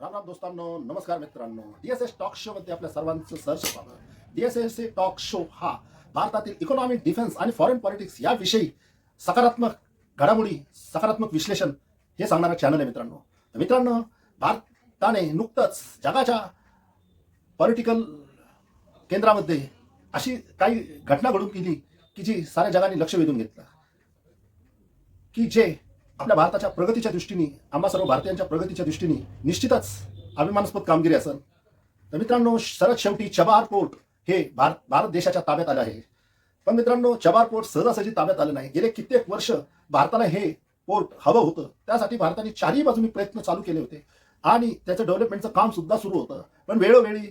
राम राम दोस्तांनो नमस्कार मित्रांनो. DSS talk show मध्ये आपल्या सर्वांचं सहर्ष स्वागत डीएसएस टॉक शो हा भारतातील इकॉनॉमिक डिफेन्स आणि फॉरेन पॉलिटिक्स याविषयी सकारात्मक घडामोडी सकारात्मक विश्लेषण हे सांगणारा चॅनल आहे मित्रांनो. तर मित्रांनो भारताने नुकतंच जगाच्या पॉलिटिकल केंद्रामध्ये अशी काही घटना घडून गेली की जी साऱ्या जगाने लक्ष वेधून घेतलं. की जे आपल्या भारताच्या प्रगतीच्या दृष्टीने आम्हा सर्व भारतीयांच्या प्रगतीच्या दृष्टीने निश्चितच अभिमानास्पद कामगिरी असेल तर मित्रांनो सरळ शेवटी चबार पोर्ट हे भारत भारत देशाच्या ताब्यात आलं आहे. पण मित्रांनो चबार पोर्ट सहजासहजी ताब्यात आलं नाही. गेले कित्येक वर्ष भारताला हे पोर्ट हवं होतं. त्यासाठी भारताने चारही बाजूनी प्रयत्न चालू केले होते. आणि त्याचं डेव्हलपमेंटचं काम सुद्धा सुरू होतं. पण वेळोवेळी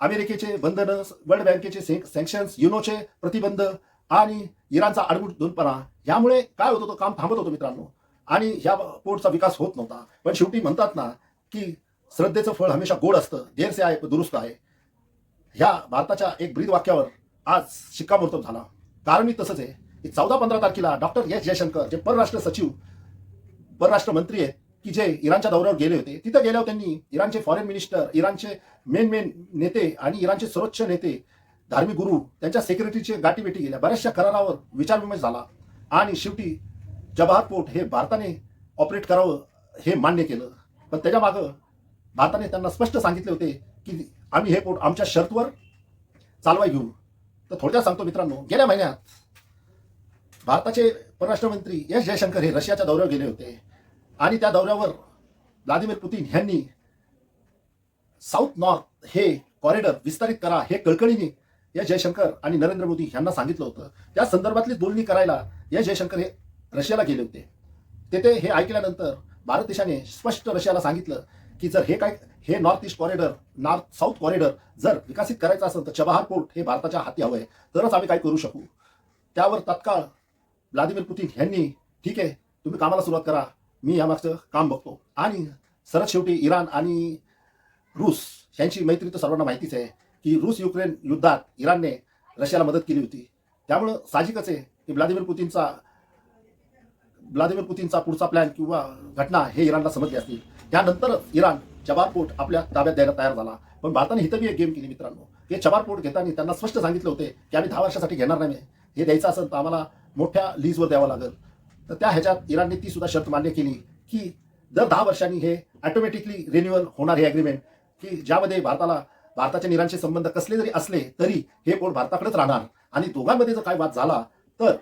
अमेरिकेचे बंधनं वर्ल्ड बँकेचे सँक्शन्स युनोचे प्रतिबंध आणि इराणचा आडमुठधुनपणा यामुळे काय होत होतं? काम थांबत होतं मित्रांनो. आणि ह्या पोर्टचा विकास होत नव्हता. पण शेवटी म्हणतात ना की श्रद्धेचं फळ हमेशा गोड असतं देर से आहे दुरुस्त आहे. ह्या भारताच्या एक ब्रीद वाक्यावर आज शिक्कामोर्तब झाला. कारणही तसंच आहे की चौदा पंधरा तारखेला डॉक्टर एस जयशंकर जे परराष्ट्र सचिव परराष्ट्र मंत्री आहेत की जे इराणच्या दौऱ्यावर गेले होते तिथं गेल्यावर त्यांनी इराणचे फॉरेन मिनिस्टर इराणचे मेन मेन नेते आणि इराणचे सर्वोच्च नेते धार्मिक गुरु त्यांच्या सेक्रेटरीचे गाठीभेटी गेल्या. बऱ्याचशा करारावर विचारविमर्श झाला. आणि शेवटी जबहार पोर्ट हे भारताने ऑपरेट करावं हे मान्य केलं पण त्याच्या मागं भारताने त्यांना स्पष्ट सांगितले होते की आम्ही हे पोर्ट आमच्या शर्तवर चालवाय घेऊ. तर थोडक्यात सांगतो मित्रांनो गेल्या महिन्यात भारताचे परराष्ट्र मंत्री एस जयशंकर हे रशियाच्या दौऱ्यावर गेले होते. आणि त्या दौऱ्यावर व्लादिमीर पुतीन यांनी साऊथ नॉर्थ हे कॉरिडॉर विस्तारित करा हे कळकळीने या जयशंकर आणि नरेंद्र मोदी यांना सांगितलं होतं. त्या संदर्भातली बोलणी करायला या जयशंकर हे रशियाला गेले होते. तेथे हे ऐकल्यानंतर भारत देशाने स्पष्ट रशियाला सांगितलं की जर हे काय हे north east corridor north south corridor जर विकसित करायचं असेल तर चबहार पोर्ट हे भारताच्या हाती हवं आहे. तरच आम्ही काय करू शकू? त्यावर तत्काळ व्लादिमीर पुतीन यांनी ठीक आहे तुम्ही कामाला सुरुवात करा. मी यामागचं काम बघतो. आणि सरळ शेवटी इराण आणि रूस यांची मैत्री तर सर्वांना माहितीच आहे की रूस युक्रेन युद्धात इराणने रशियाला मदत केली होती. त्यामुळं साहजिकच आहे की व्लादिमीर पुतीनचा व्लादिमीर पुतीनचा पुढचा प्लॅन किंवा घटना हे इराणला समजली असतील. त्यानंतर इराण चबार पोर्ट आपल्या ताब्यात द्यायला तयार झाला. पण भारताने हिथं बी एक गेम केली मित्रांनो. हे चबार पोर्ट घेताना त्यांना स्पष्ट सांगितलं होते की आम्ही दहा वर्षासाठी घेणार नाही हे द्यायचं असेल तर आम्हाला मोठ्या लीजवर द्यावं लागेल. तर त्या ह्याच्यात इराणने ती सुद्धा शर्त मान्य केली की दर दहा वर्षांनी हे ऑटोमॅटिकली रिन्युअल होणार हे अग्रीमेंट की ज्यामध्ये भारताला भारताच्या इराणचे संबंध कसले जरी असले तरी हे पोर्ट भारताकडेच राहणार. आणि दोघांमध्ये जर काय वाद झाला तर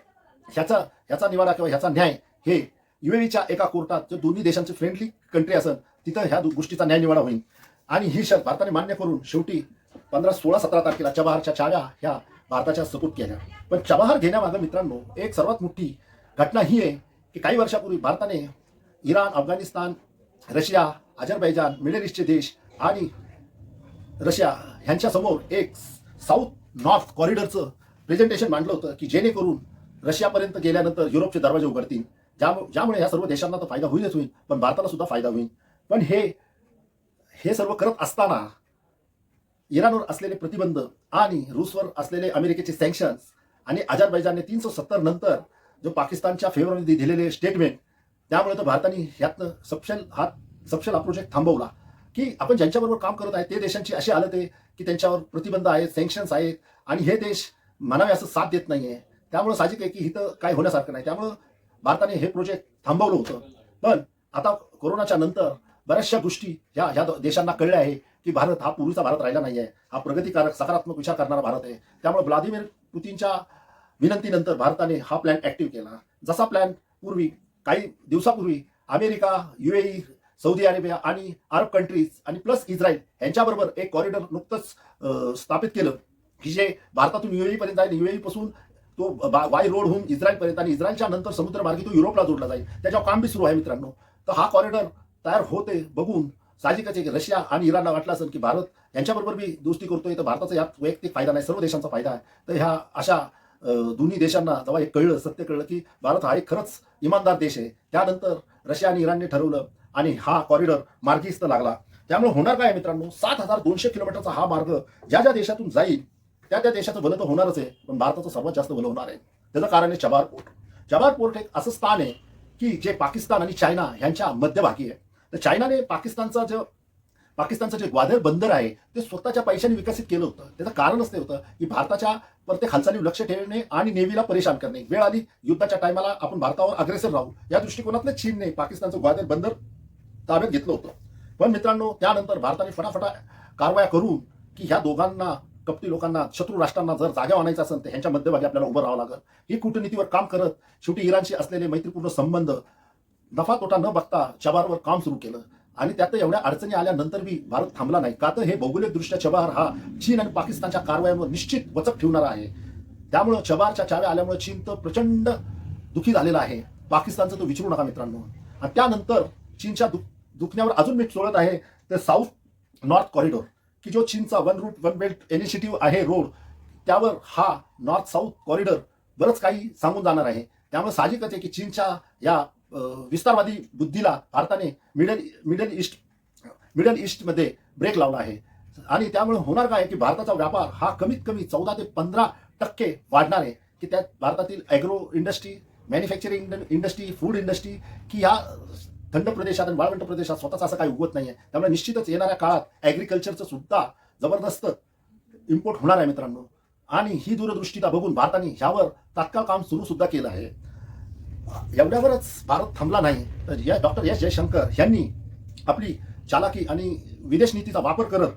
ह्याचा ह्याचा निवाडा किंवा ह्याचा न्याय हे युएईच्या एका कोर्टात जो दोन्ही देशांचे फ्रेंडली कंट्री असेल तिथं ह्या गोष्टीचा न्याय निवाडा होईल. आणि ही शर्त भारताने मान्य करून शेवटी पंधरा सोळा सतरा तारखेला चबहारच्या चाव्या ह्या भारताच्या सपोर्ट केल्या. पण चबहार घेण्यामागं मित्रांनो एक सर्वात मोठी घटना ही आहे की काही वर्षापूर्वी भारताने Iran Afghanistan Russia Azerbaijan middle ईस्टचे देश आणि रशिया ह्यांच्यासमोर एक साऊथ नॉर्थ कॉरिडॉरचं प्रेझेंटेशन मांडलं होतं की जेणेकरून रशियापर्यंत गेल्यानंतर युरोपचे दरवाजे उघडतील. ज्यामुळे ज्यामुळे या सर्व देशांना तर फायदा होईलच होईल पण भारताला सुद्धा फायदा होईल. पण हे हे सर्व करत असताना इराणवर असलेले प्रतिबंध आणि रूसवर असलेले अमेरिकेचे सँक्शन्स आणि अझरबैजानने तीनशे सत्तर नंतर जो पाकिस्तानच्या फेवरमध्ये दिलेले स्टेटमेंट त्यामुळे तर भारताने ह्यातनं सपशल हा सपशल हा प्रोजेक्ट थांबवला. की आपण ज्यांच्याबरोबर काम करत आहे ते देशांची अशी हालत आहे की त्यांच्यावर प्रतिबंध आहेत सँक्शन्स आहेत आणि हे देश म्हणावे असं साथ देत नाहीये. त्यामुळे साहजिक आहे की इथं काय होण्यासारखं नाही. त्यामुळं भारताने हे प्रोजेक्ट थांबवलं होतं. पण आता कोरोनाच्या नंतर बऱ्याचशा गोष्टी ह्या ह्या देशांना कळल्या आहे की भारत हा पूर्वीचा भारत राहिला नाही आहे हा प्रगतीकारक सकारात्मक विचार करणारा भारत आहे. त्यामुळे व्लादिमीर पुतीनच्या विनंतीनंतर भारताने हा प्लॅन ऍक्टिव्ह केला. जसा प्लॅन पूर्वी काही दिवसापूर्वी अमेरिका युएई सौदी अरेबिया आणि अरब कंट्रीज आणि प्लस इस्रायल यांच्याबरोबर एक कॉरिडॉर नुकतंच स्थापित केलं. की जे भारतातून युएई पर्यंत जाईल युएई पासून तो बा- वाय रोड होऊन इस्रायलपर्यंत आणि इस्रायलच्या नंतर समुद्रमार्गी तो युरोपला जोडला जाईल. त्याच्यावर काम बी सुरू आहे मित्रांनो. तर हा कॉरिडॉर तयार होते बघून साहजिकच एक की रशिया आणि इराणला वाटलं असेल की भारत यांच्याबरोबर मी दोस्ती करतोय तर भारताचा यात वैयक्तिक फायदा नाही सर्व देशांचा फायदा आहे. तर ह्या अशा दोन्ही देशांना जेव्हा एक कळलं सत्य कळलं की भारत हा एक खरंच इमानदार देश आहे. त्यानंतर रशिया आणि इराणने ठरवलं आणि हा कॉरिडॉर मार्गीस्त लागला. त्यामुळे होणार काय मित्रांनो? सात हजार दोनशे किलोमीटरचा हा मार्ग ज्या ज्या देशातून जाईल त्या त्या देशाचं भलं तर होणारच आहे पण भारताचं सर्वात जास्त भलं होणार आहे. त्याचं कारण आहे चबार पोर्ट चबार पोर्ट एक असं स्थान आहे की जे पाकिस्तान आणि चायना ह्यांच्या मध्यभागी आहे. तर चायनाने पाकिस्तानचा जो पाकिस्तानचं जे ग्वादर बंदर आहे ते स्वतःच्या पैशाने विकसित केलं होतं. त्याचं कारणच ते होतं की भारताच्या प्रत्येक हालचाली लक्ष ठेवणे आणि नेव्हीला परेशान करणे. वेळ आली युद्धाच्या टायमाला आपण भारतावर अग्रेसर राहू. या दृष्टिकोनातलं चीनने पाकिस्तानचं ग्वादर बंदर ताब्यात घेतलं होतं. पण मित्रांनो त्यानंतर भारताने फटाफटा कारवाया करून की ह्या दोघांना कपटी लोकांना शत्रू राष्ट्रांना जर जागा आणायचं असेल तर ह्यांच्या मध्यभागी आपल्याला उभं राहावं लागेल. हे कूटनीतीवर काम करत शेवटी इराणशी असलेले मैत्रीपूर्ण संबंध नफा तोटा न बघता चबारवर काम सुरू केलं. आणि त्यात एवढ्या अडचणी आल्यानंतर बी भारत थांबला नाही. का तर हे भौगोलिकदृष्ट्या चबार हा चीन आणि पाकिस्तानच्या कारवायांवर निश्चित वचक ठेवणारा आहे. त्यामुळं चबारच्या चाव्या आल्यामुळे चीन तर प्रचंड दुखी झालेला आहे. पाकिस्तानचं तो विचारू नका मित्रांनो. आणि त्यानंतर चीनच्या दुख दुखण्यावर अजून मीठ चोळत आहे ते साऊथ नॉर्थ कॉरिडॉर. की जो चीनचा one route one belt initiative आहे रोड त्यावर हा नॉर्थ साऊथ कॉरिडॉर बरंच काही सांगून जाणार आहे. त्यामुळे साहजिकच आहे की चीनच्या या विस्तारवादी बुद्धीला भारताने मिडल मिडल ईस्ट मिडल ईस्टमध्ये ब्रेक लावला आहे. आणि त्यामुळे होणार काय की भारताचा व्यापार हा कमीत कमी चौदा ते पंधरा टक्के वाढणार आहे. की त्यात भारतातील agro industry manufacturing industry food industry की या थंड प्रदेशात आणि वाळवंट प्रदेशात स्वतःच असं काही उगवत नाही आहे त्यामुळे निश्चितच येणाऱ्या काळात ॲग्रिकल्चरचं सुद्धा जबरदस्त इम्पोर्ट होणार आहे मित्रांनो. आणि ही दूरदृष्टीता बघून भारताने ह्यावर तात्काळ काम सुरू सुद्धा केलं आहे. एवढ्यावरच भारत थांबला नाही तर या डॉक्टर एस जयशंकर यांनी आपली चालाकी आणि विदेश नीतीचा वापर करत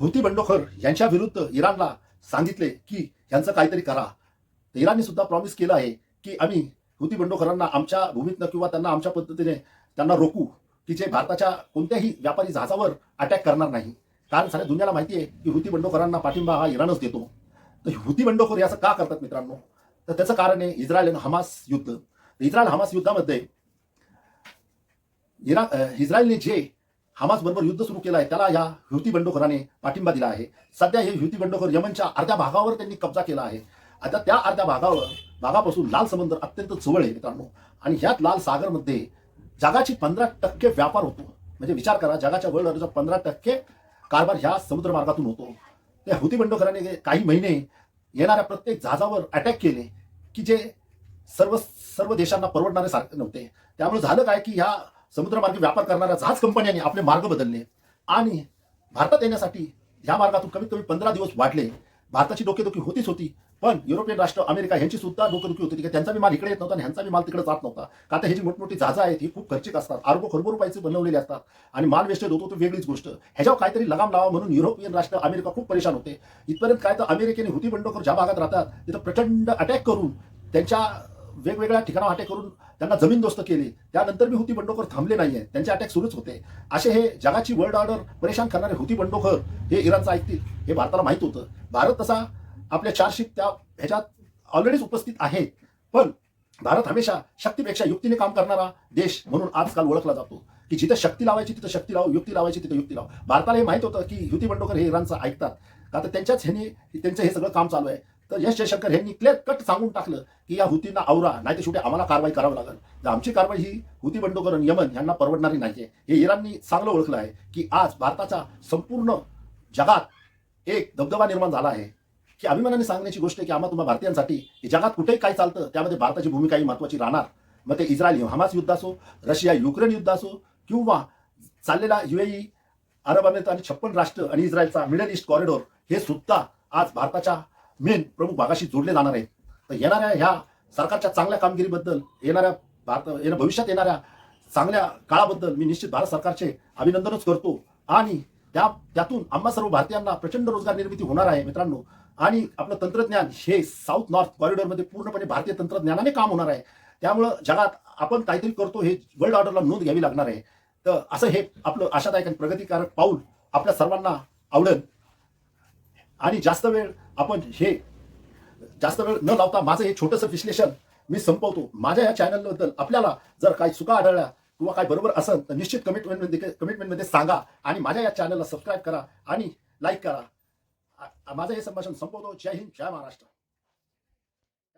हुती बंडखोर यांच्या विरुद्ध इराणला सांगितले की यांचं काहीतरी करा. इराणने सुद्धा प्रॉमिस केलं आहे की आम्ही हुती बंडखोरांना आमच्या भूमीतनं किंवा त्यांना आमच्या पद्धतीने त्यांना रोखू की जे भारताच्या कोणत्याही व्यापारी जहाजावर अटॅक करणार नाही. कारण साऱ्या दुनियाला माहिती आहे की हुती बंडखोरांना पाठिंबा हा इराणच देतो. तर हुती बंडखोर हे असं का करतात मित्रांनो? तर त्याचं कारण आहे इस्रायल आणि हमास युद्ध. इस्रायल हमास युद्धामध्ये इरा इस्रायलने जे हमास बरोबर युद्ध सुरू केलं आहे त्याला या हृती बंडखोराने पाठिंबा दिला आहे. सध्या हे युती बंडखोर यमनच्या अर्ध्या भागावर त्यांनी कब्जा केला आहे. आता त्या अर्ध्या भागावर भागापासून लाल समुद्र अत्यंत जवळ आहे मित्रांनो. आणि ह्यात लाल सागरमध्ये जगाची पंधरा टक्के व्यापार होतो. म्हणजे विचार करा जगाच्या वर्ल्ड ऑर्डरचा पंधरा टक्के कारभार ह्या समुद्र मार्गातून होतो. त्या हुती बंडखोराने काही महिने येणाऱ्या प्रत्येक जहाजावर अटॅक केले की जे सर्व सर्व देशांना परवडणारे सारखे नव्हते. त्यामुळे झालं काय की ह्या समुद्रमार्गे व्यापार करणाऱ्या जहाज कंपन्यांनी आपले मार्ग बदलले. आणि भारतात येण्यासाठी ह्या मार्गातून कमीत कमी पंधरा दिवस वाढले. भारताची डोकेदुखी होतीच होती. पण युरोपियन राष्ट्र अमेरिका यांची सुद्धा डोकदुखी होती. की त्यांचा बी माल इकडे येत नव्हता आणि ह्यांचा बी माल तिकडे जात नव्हता. का तर हे जी मोठमोठी जहाजं आहेत ही खूप खर्चिक असतात. आरोग्य खरबो रुपयाचे बनवलेले असतात. आणि माल वेस्टेज होतो तो वेगळीच गोष्ट. ह्याच्यावर काहीतरी लगाम लावा म्हणून युरोपियन राष्ट्र अमेरिका खूप परेशान होते. इथपर्यंत काय तर अमेरिकेने हुती बंडखोर ज्या भागात राहतात तिथं प्रचंड अटॅक करून त्यांच्या वेगवेगळ्या ठिकाणावर अटॅक करून त्यांना जमीनदोस्त केली. त्यानंतर मी हुती बंडखोर थांबले नाहीये. त्यांचे अटॅक सुरूच होते. असे हे जगाची वर्ल्ड ऑर्डर परेशान करणारे हुती बंडखोर हे इराणचं ऐकतील हे भारताला माहीत होतं. भारत तसा आपल्या चार्जशीट त्या ह्याच्यात ऑलरेडीच उपस्थित आहे पण भारत हमेशा शक्तीपेक्षा युक्तीने काम करणारा देश म्हणून आजकाल ओळखला जातो. की जिथं शक्ती लावायची तिथं शक्ती लावू युक्ती लावायची तिथं युक्ती लावू. भारताला हे माहीत होतं की युती बंडोकर हे इराणचं ऐकतात. का तर त्यांच्याच ह्याने त्यांचं हे सगळं काम चालू आहे. तर यश जयशंकर यांनी क्लिअर कट सांगून टाकलं की या हुतींना आवरा नाही तर शेवटी आम्हाला कारवाई करावी लागेल. तर आमची कारवाई ही हुती बंडोकर आणि यमन यांना परवडणारी नाही आहे हे इराणनी चांगलं ओळखलं आहे की आज भारताचा संपूर्ण जगात एक दबदबा निर्माण झाला आहे. की अभिमानाने सांगण्याची गोष्ट आहे की आम्हा तुम्हा भारतीयांसाठी जगात कुठेही काय चालतं त्यामध्ये भारताची भूमिका ही महत्वाची राहणार. मग ते इस्रायल हमास युद्ध असो रशिया युक्रेन युद्ध असो किंवा चाललेला युएई अरब अमिरात आणि छप्पन राष्ट्र आणि इस्रायलचा मिडल ईस्ट कॉरिडॉर हे सुद्धा आज भारताच्या मेन प्रमुख भागाशी जोडले जाणार आहेत. तर येणाऱ्या ह्या सरकारच्या चांगल्या कामगिरीबद्दल येणाऱ्या भारत येण्या भविष्यात येणाऱ्या चांगल्या काळाबद्दल मी निश्चित भारत सरकारचे अभिनंदनच करतो. आणि त्या त्यातून आम्हा सर्व भारतीयांना प्रचंड रोजगार निर्मिती होणार आहे मित्रांनो. आणि आपलं तंत्रज्ञान हे साऊथ नॉर्थ कॉरिडॉरमध्ये पूर्णपणे भारतीय तंत्रज्ञानाने काम होणार आहे. त्यामुळं जगात आपण काहीतरी करतो हे वर्ल्ड ऑर्डरला नोंद घ्यावी लागणार आहे. तर असं हे आपलं आशादायक आणि प्रगतिकारक पाऊल आपल्या सर्वांना आवडेल. आणि जास्त वेळ आपण हे जास्त वेळ न लावता माझं हे छोटंसं विश्लेषण मी संपवतो. माझ्या या चॅनलबद्दल आपल्याला जर काही चुका आढळल्या किंवा काय बरोबर असेल तर निश्चित कमेंटमेंटमध्ये कमिटमेंटमध्ये सांगा आणि माझ्या या चॅनलला सबस्क्राईब करा आणि लाईक करा. माझं हे संभाषण संपवतो जय हिंद जय महाराष्ट्र